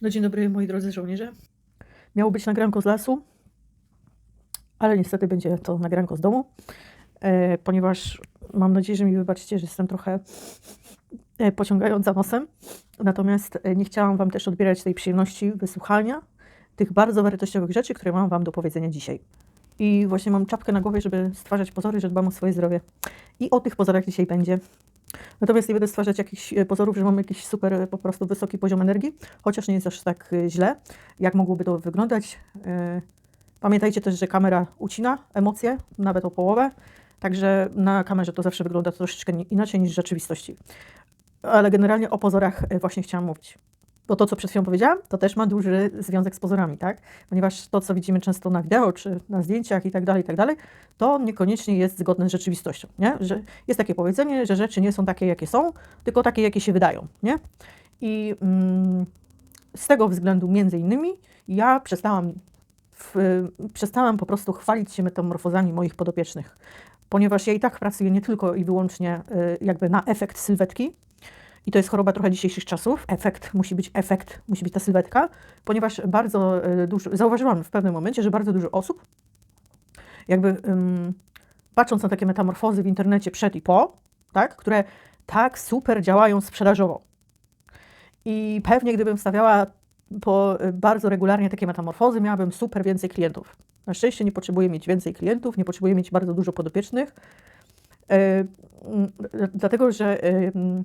No dzień dobry moi drodzy żołnierze. Miało być nagranko z lasu, ale niestety będzie to nagranko z domu, e, ponieważ mam nadzieję, że mi wybaczycie, że jestem trochę e, pociągająca nosem. Natomiast e, nie chciałam Wam też odbierać tej przyjemności wysłuchania tych bardzo wartościowych rzeczy, które mam Wam do powiedzenia dzisiaj. I właśnie mam czapkę na głowie, żeby stwarzać pozory, że dbam o swoje zdrowie. I o tych pozorach dzisiaj będzie. Natomiast nie będę stwarzać jakichś e, pozorów, że mam jakiś super e, po prostu wysoki poziom energii, chociaż nie jest aż tak e, źle, jak mogłoby to wyglądać. Pamiętajcie też, że kamera ucina emocje, nawet o połowę, także na kamerze to zawsze wygląda troszeczkę inaczej niż w rzeczywistości. Ale generalnie o pozorach właśnie chciałam mówić. Bo to, co przed chwilą powiedziałam, to też ma duży związek z pozorami, tak? Ponieważ to, co widzimy często na wideo, czy na zdjęciach i tak dalej, i tak dalej, to niekoniecznie jest zgodne z rzeczywistością, nie? Że jest takie powiedzenie, że rzeczy nie są takie, jakie są, tylko takie, jakie się wydają, nie? I mm, z tego względu między innymi ja przestałam, w, przestałam po prostu chwalić się metamorfozami moich podopiecznych, ponieważ ja i tak pracuję nie tylko i wyłącznie y, jakby na efekt sylwetki, i to jest choroba trochę dzisiejszych czasów. Efekt musi być efekt, musi być ta sylwetka, ponieważ bardzo y, dużo, zauważyłam w pewnym momencie, że bardzo dużo osób, jakby ym, patrząc na takie metamorfozy w internecie przed i po, tak, które tak super działają sprzedażowo. I pewnie gdybym stawiała po y, bardzo regularnie takie metamorfozy, miałabym super więcej klientów. Na szczęście nie potrzebuję mieć więcej klientów, nie potrzebuję mieć bardzo dużo podopiecznych, y, mm, dlatego że y, mm,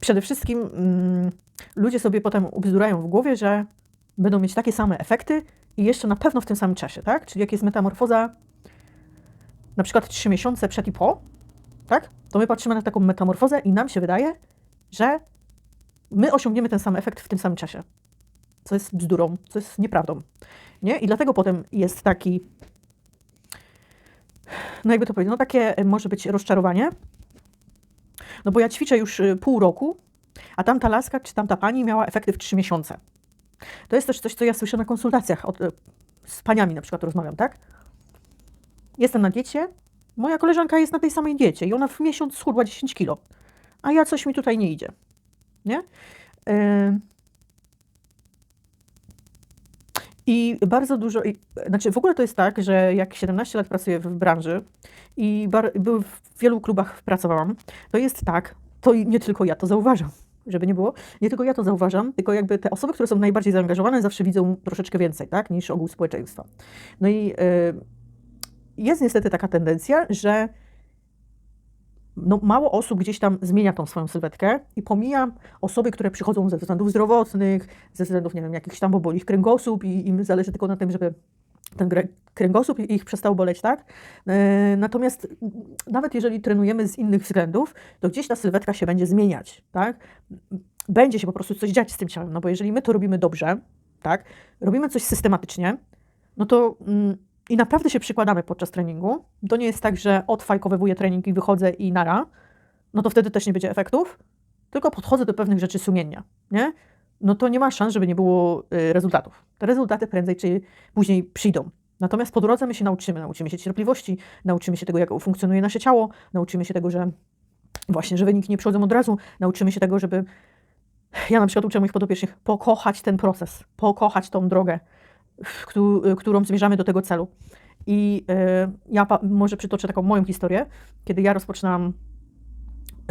przede wszystkim mm, ludzie sobie potem ubzdurają w głowie, że będą mieć takie same efekty i jeszcze na pewno w tym samym czasie, tak? Czyli jak jest metamorfoza na przykład 3 miesiące przed i po, tak? To my patrzymy na taką metamorfozę i nam się wydaje, że my osiągniemy ten sam efekt w tym samym czasie. Co jest bzdurą, co jest nieprawdą. Nie? I dlatego potem jest taki, no jakby to powiedzieć, no takie może być rozczarowanie, no bo ja ćwiczę już y, pół roku, a tamta laska czy tamta pani miała efekty w trzy miesiące. To jest też coś, co ja słyszę na konsultacjach od, y, z paniami na przykład rozmawiam, tak? Jestem na diecie, moja koleżanka jest na tej samej diecie i ona w miesiąc schudła 10 kilo, a ja coś mi tutaj nie idzie, nie? Yy... I bardzo dużo, i, znaczy w ogóle to jest tak, że jak 17 lat pracuję w branży i bar, były w wielu klubach pracowałam, to jest tak, to nie tylko ja to zauważam, żeby nie było, nie tylko ja to zauważam, tylko jakby te osoby, które są najbardziej zaangażowane zawsze widzą troszeczkę więcej, tak, niż ogół społeczeństwa. No i yy, jest niestety taka tendencja, że no, mało osób gdzieś tam zmienia tą swoją sylwetkę i pomija osoby, które przychodzą ze względów zdrowotnych, ze względów, nie wiem, jakichś tam, bo ich kręgosłup i im zależy tylko na tym, żeby ten kręgosłup ich przestał boleć, tak? E, Natomiast nawet jeżeli trenujemy z innych względów, to gdzieś ta sylwetka się będzie zmieniać, tak? Będzie się po prostu coś dziać z tym ciałem, no bo jeżeli my to robimy dobrze, tak? Robimy coś systematycznie, no to mm, i naprawdę się przykładamy podczas treningu, to nie jest tak, że odfajkowywuję trening i wychodzę i nara, no to wtedy też nie będzie efektów, tylko podchodzę do pewnych rzeczy sumiennie, nie? No to nie ma szans, żeby nie było y, rezultatów. Te rezultaty prędzej czy później przyjdą. Natomiast po drodze my się nauczymy, nauczymy się cierpliwości, nauczymy się tego, jak funkcjonuje nasze ciało, nauczymy się tego, że właśnie, że wyniki nie przychodzą od razu, nauczymy się tego, żeby ja na przykład uczę moich podopiecznych pokochać ten proces, pokochać tą drogę, którą zmierzamy do tego celu. I y, ja może przytoczę taką moją historię, kiedy ja rozpoczynałam y,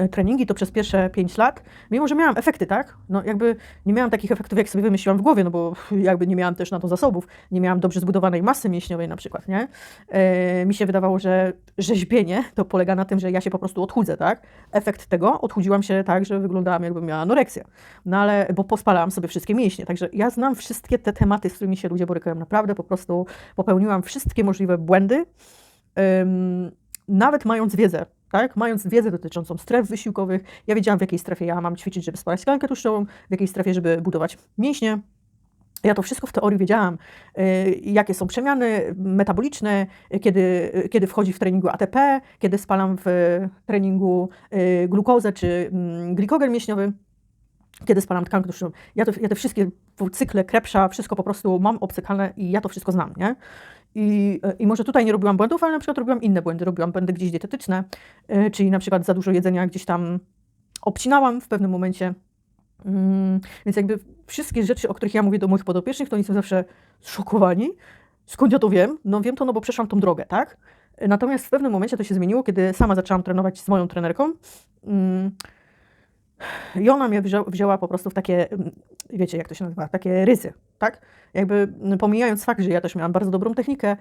treningi, to przez pierwsze 5 lat, mimo że miałam efekty, tak? No jakby nie miałam takich efektów, jak sobie wymyśliłam w głowie, no bo jakby nie miałam też na to zasobów, nie miałam dobrze zbudowanej masy mięśniowej na przykład, nie? Y, mi się wydawało, że rzeźbienie to polega na tym, że ja się po prostu odchudzę, tak? Efekt tego, odchudziłam się tak, że wyglądałam jakbym miała anoreksję. No ale, bo pospalałam sobie wszystkie mięśnie, także ja znam wszystkie te tematy, z którymi się ludzie borykają. Naprawdę po prostu popełniłam wszystkie możliwe błędy, nawet mając wiedzę, tak? Mając wiedzę dotyczącą stref wysiłkowych, ja wiedziałam, w jakiej strefie ja mam ćwiczyć, żeby spalać tkankę tłuszczową, w jakiej strefie, żeby budować mięśnie. Ja to wszystko w teorii wiedziałam, y, jakie są przemiany metaboliczne, kiedy, kiedy wchodzi w treningu ATP, kiedy spalam w treningu y, glukozę czy mm, glikogen mięśniowy, kiedy spalam tkankę tłuszczową. Ja, to, ja te wszystkie cykle Krebsza, wszystko po prostu mam obcykane i ja to wszystko znam, nie? I, I może tutaj nie robiłam błędów, ale na przykład robiłam inne błędy. Robiłam błędy gdzieś dietetyczne, y, czyli na przykład za dużo jedzenia gdzieś tam obcinałam w pewnym momencie. Mm, więc jakby wszystkie rzeczy, o których ja mówię do moich podopiecznych, to oni są zawsze zszokowani. Skąd ja to wiem? No wiem to, no bo przeszłam tą drogę, tak? Natomiast w pewnym momencie to się zmieniło, kiedy sama zaczęłam trenować z moją trenerką. Mm, I ona mnie wzięła, wzięła po prostu w takie, mm, wiecie jak to się nazywa, takie rysy, tak? Jakby mm, pomijając fakt, że ja też miałam bardzo dobrą technikę,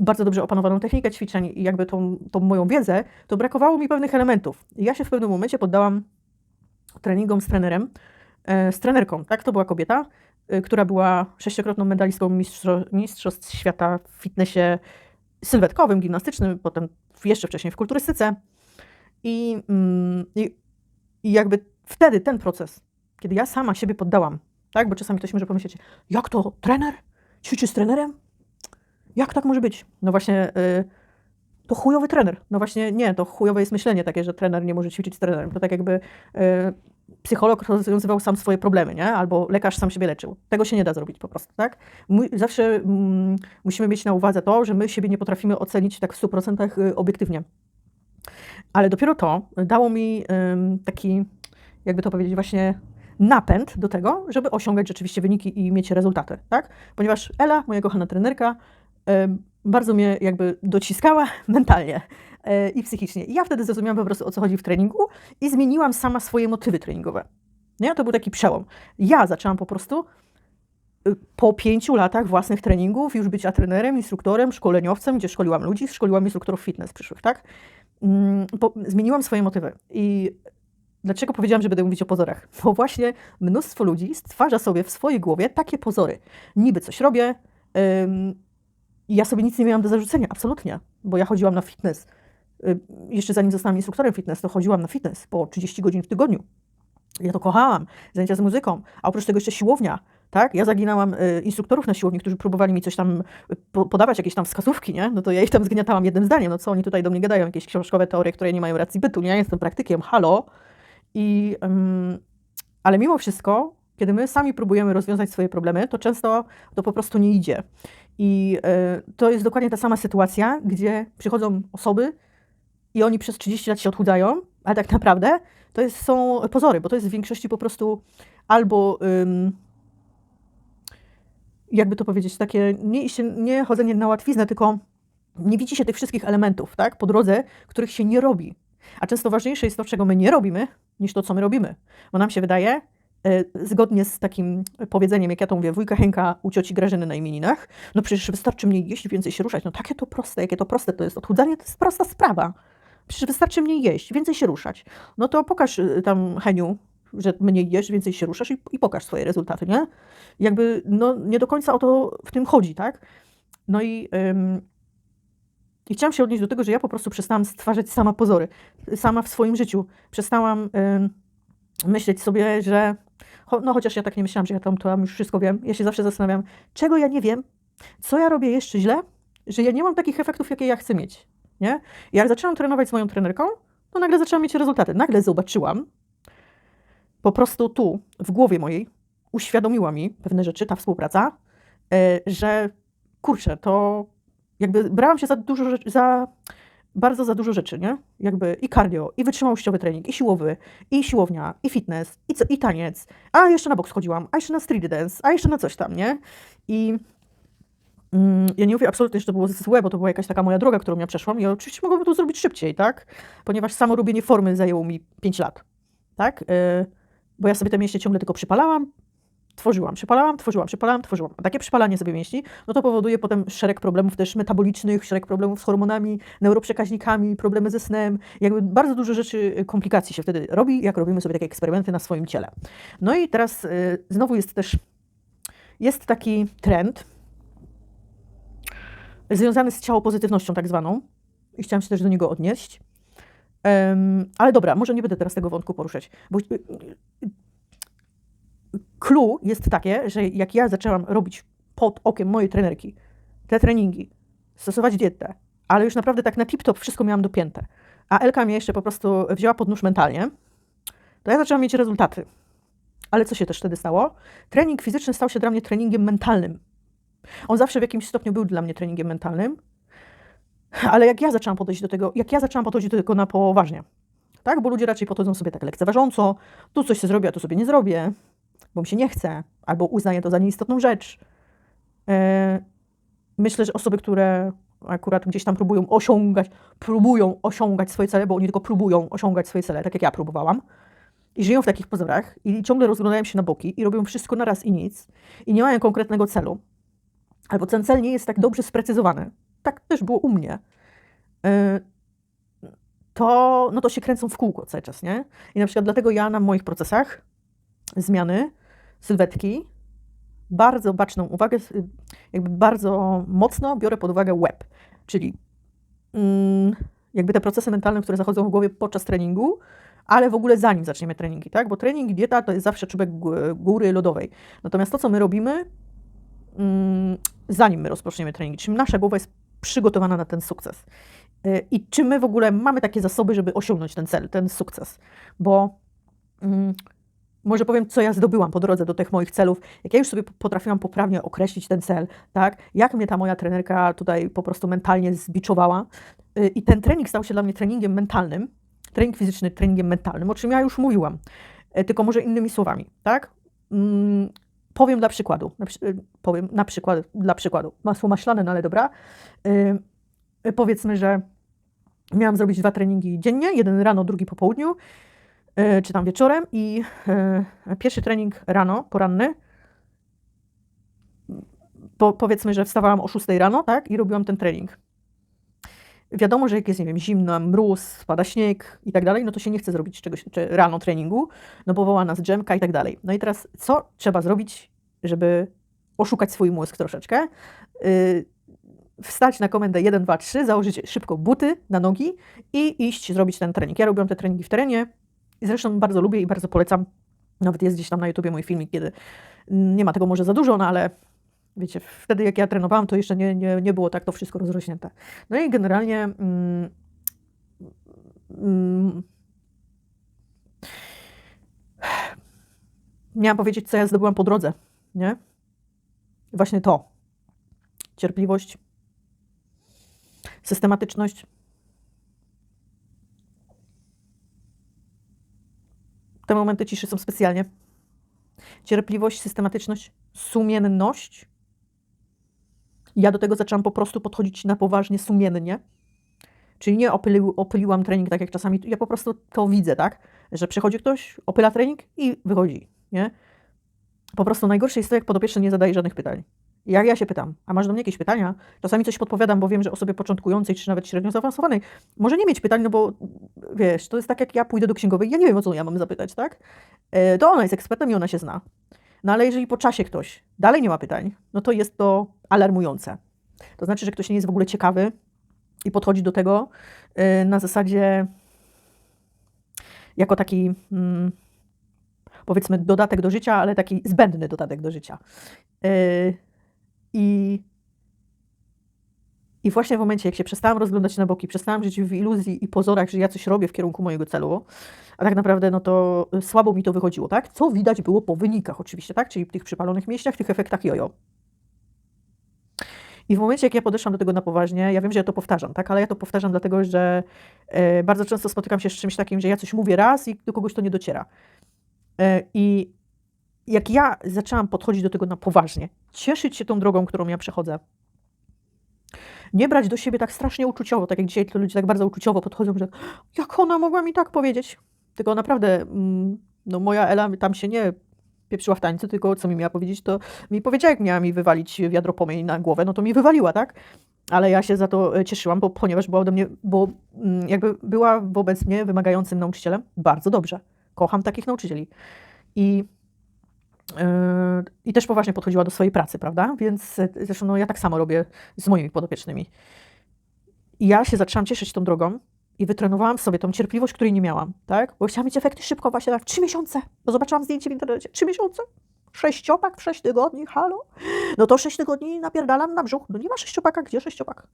bardzo dobrze opanowaną technikę ćwiczeń i jakby tą, tą moją wiedzę, to brakowało mi pewnych elementów. I ja się w pewnym momencie poddałam treningom z trenerem, e, z trenerką, tak? To była kobieta, e, która była sześciokrotną medalistką mistrzo, Mistrzostw Świata w fitnessie sylwetkowym, gimnastycznym, potem jeszcze wcześniej w kulturystyce. I, mm, i, i jakby wtedy ten proces, kiedy ja sama siebie poddałam, tak? Bo czasami ktoś może pomyśleć, jak to trener? Ćwiczy z trenerem? Jak tak może być? No właśnie, y, to chujowy trener. No właśnie nie, to chujowe jest myślenie takie, że trener nie może ćwiczyć z trenerem. To tak jakby y, psycholog rozwiązywał sam swoje problemy, nie? Albo lekarz sam siebie leczył. Tego się nie da zrobić po prostu, tak? My zawsze mm, musimy mieć na uwadze to, że my siebie nie potrafimy ocenić tak w 100% y, obiektywnie. Ale dopiero to dało mi taki, jakby to powiedzieć, właśnie napęd do tego, żeby osiągać rzeczywiście wyniki i mieć rezultaty, tak? Ponieważ Ela, moja kochana trenerka, bardzo mnie jakby dociskała mentalnie yy, i psychicznie. I ja wtedy zrozumiałam po prostu, o co chodzi w treningu i zmieniłam sama swoje motywy treningowe. Nie? To był taki przełom. Ja zaczęłam po prostu y, po pięciu latach własnych treningów już być trenerem, instruktorem, szkoleniowcem, gdzie szkoliłam ludzi, szkoliłam instruktorów fitness przyszłych, tak? Mm, zmieniłam swoje motywy. I dlaczego powiedziałam, że będę mówić o pozorach? Bo właśnie mnóstwo ludzi stwarza sobie w swojej głowie takie pozory. Niby coś robię, ym, ja sobie nic nie miałam do zarzucenia, absolutnie, bo ja chodziłam na fitness. Jeszcze zanim zostałam instruktorem fitness, to chodziłam na fitness po 30 godzin w tygodniu. Ja to kochałam, zajęcia z muzyką, a oprócz tego jeszcze siłownia, tak? Ja zaginałam y, instruktorów na siłowni, którzy próbowali mi coś tam y, po, podawać, jakieś tam wskazówki, nie? No to ja ich tam zgniatałam jednym zdaniem. No co oni tutaj do mnie gadają? Jakieś książkowe teorie, które nie mają racji bytu, nie? Ja jestem praktykiem, halo. I, ym, ale mimo wszystko, kiedy my sami próbujemy rozwiązać swoje problemy, to często to po prostu nie idzie. I y, to jest dokładnie ta sama sytuacja, gdzie przychodzą osoby i oni przez 30 lat się odchudzają, ale tak naprawdę to jest, są pozory, bo to jest w większości po prostu albo ym, jakby to powiedzieć, takie nie, nie chodzenie na łatwiznę, tylko nie widzi się tych wszystkich elementów, tak, po drodze, których się nie robi. A często ważniejsze jest to, czego my nie robimy, niż to, co my robimy. Bo nam się wydaje, e, zgodnie z takim powiedzeniem, jak ja to mówię, wujka Henka u cioci Grażyny na imieninach, no przecież wystarczy mniej jeść, więcej się ruszać. No takie to proste, jakie to proste to jest. Odchudzanie to jest prosta sprawa. Przecież wystarczy mniej jeść, więcej się ruszać. No to pokaż y, tam, Heniu, że mniej jesz, więcej się ruszasz i, i pokaż swoje rezultaty, nie? Jakby, no nie do końca o to w tym chodzi, tak? No i, ym, i chciałam się odnieść do tego, że ja po prostu przestałam stwarzać sama pozory, sama w swoim życiu. Przestałam ym, myśleć sobie, że no chociaż ja tak nie myślałam, że ja tam, tam już wszystko wiem. Ja się zawsze zastanawiam, czego ja nie wiem, co ja robię jeszcze źle, że ja nie mam takich efektów, jakie ja chcę mieć. Nie? Jak zaczęłam trenować z moją trenerką, to nagle zaczęłam mieć rezultaty. Nagle zobaczyłam, po prostu tu, w głowie mojej, uświadomiła mi pewne rzeczy, ta współpraca, e, że kurczę, to jakby brałam się za dużo rzeczy, za bardzo za dużo rzeczy, nie? Jakby i cardio, i wytrzymałościowy trening, i siłowy, i siłownia, i fitness, i, co, i taniec, a jeszcze na boks chodziłam, a jeszcze na street dance, a jeszcze na coś tam, nie? I mm, ja nie mówię absolutnie, że to było złe, bo to była jakaś taka moja droga, którą ja przeszłam i oczywiście mogłabym to zrobić szybciej, tak? Ponieważ samo robienie formy zajęło mi 5 lat, tak? Yy, bo ja sobie te mięśnie ciągle tylko przypalałam, tworzyłam, przypalałam, tworzyłam, przypalałam, tworzyłam. A takie przypalanie sobie mięśni, no to powoduje potem szereg problemów też metabolicznych, szereg problemów z hormonami, neuroprzekaźnikami, problemy ze snem. Jakby bardzo dużo rzeczy, y, komplikacji się wtedy robi, jak robimy sobie takie eksperymenty na swoim ciele. No i teraz y, znowu jest też, jest taki trend związany z ciało pozytywnością tak zwaną i chciałam się też do niego odnieść. Um, ale dobra, może nie będę teraz tego wątku poruszać, bo y, clue jest takie, że jak ja zaczęłam robić pod okiem mojej trenerki te treningi, stosować dietę, ale już naprawdę tak na tip-top wszystko miałam dopięte, a Elka mnie jeszcze po prostu wzięła pod nóż mentalnie, to ja zaczęłam mieć rezultaty. Ale co się też wtedy stało? Trening fizyczny stał się dla mnie treningiem mentalnym. On zawsze w jakimś stopniu był dla mnie treningiem mentalnym, ale jak ja zaczęłam podejść do tego, jak ja zaczęłam podchodzić do tego na poważnie, tak? Bo ludzie raczej podchodzą sobie tak lekceważąco, tu coś się zrobi, a tu sobie nie zrobię, bo mi się nie chce, albo uznaję to za nieistotną rzecz. E, myślę, że osoby, które akurat gdzieś tam próbują osiągać, próbują osiągać swoje cele, bo oni tylko próbują osiągać swoje cele, tak jak ja próbowałam, i żyją w takich pozorach i ciągle rozglądają się na boki i robią wszystko na raz i nic i nie mają konkretnego celu, albo ten cel nie jest tak dobrze sprecyzowany, tak też było u mnie, e, to, no to się kręcą w kółko cały czas, nie? I na przykład dlatego ja na moich procesach zmiany, sylwetki, bardzo baczną uwagę, jakby bardzo mocno biorę pod uwagę web, czyli mm, jakby te procesy mentalne, które zachodzą w głowie podczas treningu, ale w ogóle zanim zaczniemy treningi, tak? Bo trening i dieta to jest zawsze czubek gó- góry lodowej. Natomiast to, co my robimy, mm, zanim my rozpoczniemy trening, czyli nasza głowa jest przygotowana na ten sukces. I czy my w ogóle mamy takie zasoby, żeby osiągnąć ten cel, ten sukces? Bo mm, może powiem, co ja zdobyłam po drodze do tych moich celów, jak ja już sobie potrafiłam poprawnie określić ten cel, tak? Jak mnie ta moja trenerka tutaj po prostu mentalnie zbiczowała. Y, I ten trening stał się dla mnie treningiem mentalnym, trening fizyczny treningiem mentalnym, o czym ja już mówiłam, y, tylko może innymi słowami, tak? Mm, powiem dla przykładu, y, powiem na przykład, dla przykładu, masło maślane, no ale dobra. Powiedzmy, że miałam zrobić dwa treningi dziennie, jeden rano, drugi po południu, czy tam wieczorem i y, pierwszy trening rano, poranny, po, powiedzmy, że wstawałam o 6 rano, tak, i robiłam ten trening. Wiadomo, że jak jest, nie wiem, zimno, mróz, spada śnieg i tak dalej, no to się nie chce zrobić czegoś czy rano treningu, no bo woła nas drzemka i tak dalej. No i teraz co trzeba zrobić, żeby oszukać swój mózg troszeczkę? Yy, wstać na komendę 1, 2, 3, założyć szybko buty na nogi i iść zrobić ten trening. Ja robiłam te treningi w terenie i zresztą bardzo lubię i bardzo polecam. Nawet jest gdzieś tam na YouTubie mój filmik, kiedy nie ma tego może za dużo, no ale wiecie, wtedy jak ja trenowałam, to jeszcze nie, nie, nie było tak to wszystko rozrośnięte. No i generalnie mm, mm, miałam powiedzieć, co ja zdobyłam po drodze, nie? Właśnie to. Cierpliwość, systematyczność. Te momenty ciszy są specjalnie. Cierpliwość, systematyczność, sumienność. Ja do tego zaczęłam po prostu podchodzić na poważnie, sumiennie. Czyli nie opylił, opyliłam trening tak jak czasami. Ja po prostu to widzę, tak? Że przychodzi ktoś, opyla trening i wychodzi, nie? Po prostu najgorsze jest to, jak podopieczny nie zadaje żadnych pytań. Jak ja się pytam, a masz do mnie jakieś pytania? Czasami coś podpowiadam, bo wiem, że osobie początkującej, czy nawet średnio zaawansowanej, może nie mieć pytań, no bo wiesz, to jest tak, jak ja pójdę do księgowej, ja nie wiem, o co ja mam zapytać, tak? E, To ona jest ekspertem i ona się zna. No ale jeżeli po czasie ktoś dalej nie ma pytań, no to jest to alarmujące. To znaczy, że ktoś nie jest w ogóle ciekawy i podchodzi do tego e, na zasadzie jako taki mm, powiedzmy dodatek do życia, ale taki zbędny dodatek do życia. E, I, I właśnie w momencie, jak się przestałam rozglądać na boki, przestałam żyć w iluzji i pozorach, że ja coś robię w kierunku mojego celu, a tak naprawdę no to słabo mi to wychodziło, tak? Co widać było po wynikach oczywiście, tak? Czyli tych przypalonych mięśniach, tych efektach jojo. I w momencie, jak ja podeszłam do tego na poważnie, ja wiem, że ja to powtarzam, tak? Ale ja to powtarzam dlatego, że e, bardzo często spotykam się z czymś takim, że ja coś mówię raz i do kogoś to nie dociera. E, I jak ja zaczęłam podchodzić do tego na poważnie, cieszyć się tą drogą, którą ja przechodzę, nie brać do siebie tak strasznie uczuciowo, tak jak dzisiaj ludzie tak bardzo uczuciowo podchodzą, że jak ona mogła mi tak powiedzieć? Tylko naprawdę, mm, no moja Ela tam się nie pieprzyła w tańcu, tylko co mi miała powiedzieć, to mi powiedziała, jak miała mi wywalić wiadro pomień na głowę, no to mi wywaliła, tak? Ale ja się za to e, cieszyłam, bo, ponieważ była ode mnie, bo mm, jakby była wobec mnie wymagającym nauczycielem bardzo dobrze. Kocham takich nauczycieli. I I też poważnie podchodziła do swojej pracy, prawda? Więc e, zresztą no, ja tak samo robię z moimi podopiecznymi. I ja się zaczęłam cieszyć tą drogą i wytrenowałam sobie tą cierpliwość, której nie miałam, tak? Bo chciałam mieć efekty szybko, właśnie tak, trzy miesiące. Bo zobaczyłam zdjęcie w internecie, trzy miesiące? Sześciopak w sześć tygodni, halo? No to sześć tygodni napierdalam na brzuch. No nie ma sześciopaka, gdzie sześciopak?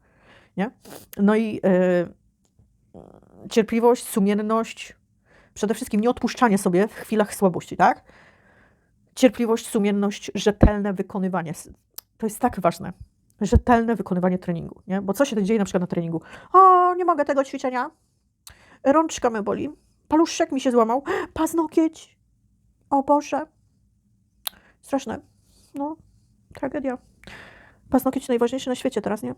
Nie? No i e, cierpliwość, sumienność, przede wszystkim nieodpuszczanie sobie w chwilach słabości, tak? Cierpliwość, sumienność, rzetelne wykonywanie. To jest tak ważne. Rzetelne wykonywanie treningu, nie? Bo co się dzieje na przykład na treningu? O, nie mogę tego ćwiczenia. Rączka mnie boli. paluszek mi się złamał, paznokieć. O Boże. Straszne. No, tragedia. Paznokieć najważniejszy na świecie teraz, nie?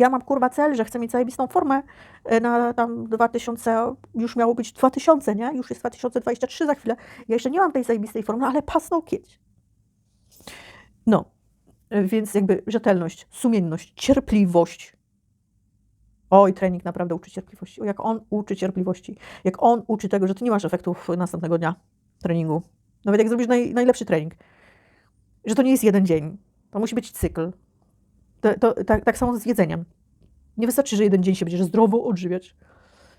Ja mam kurwa cel, że chcę mieć zajebistą formę e, na tam 2000, już miało być 2000, nie? Już jest 2023 za chwilę. Ja jeszcze nie mam tej zajebistej formy, no ale paznokieć. No, e, więc jakby rzetelność, sumienność, cierpliwość. Oj, trening naprawdę uczy cierpliwości. O, jak on uczy cierpliwości. Jak on uczy tego, że ty nie masz efektów następnego dnia treningu. Nawet jak zrobisz naj, najlepszy trening. Że to nie jest jeden dzień. To musi być cykl. To, to, tak, tak samo z jedzeniem. Nie wystarczy, że jeden dzień się będziesz zdrowo odżywiać.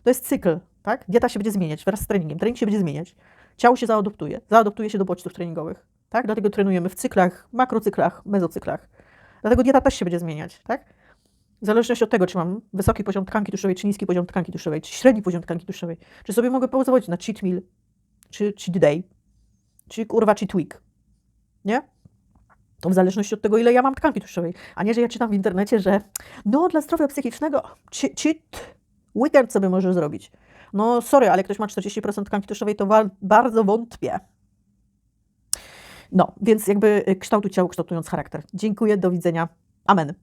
To jest cykl, tak? Dieta się będzie zmieniać wraz z treningiem. Trening się będzie zmieniać. Ciało się zaadoptuje. Zaadoptuje się do bodźców treningowych, tak? Dlatego trenujemy w cyklach, makrocyklach, mezocyklach. Dlatego dieta też się będzie zmieniać, tak? W zależności od tego, czy mam wysoki poziom tkanki tłuszczowej, czy niski poziom tkanki tłuszczowej, czy średni poziom tkanki tłuszczowej, czy sobie mogę pozwolić na cheat meal, czy cheat day, czy kurwa cheat week, nie? To w zależności od tego, ile ja mam tkanki tłuszczowej. A nie, że ja czytam w internecie, że no dla zdrowia psychicznego che- cheat weekend sobie możesz zrobić. No sorry, ale ktoś ma 40% tkanki tłuszczowej, to bardzo wątpię. No, więc jakby y, kształtu ciało kształtując charakter. Dziękuję, do widzenia. Amen.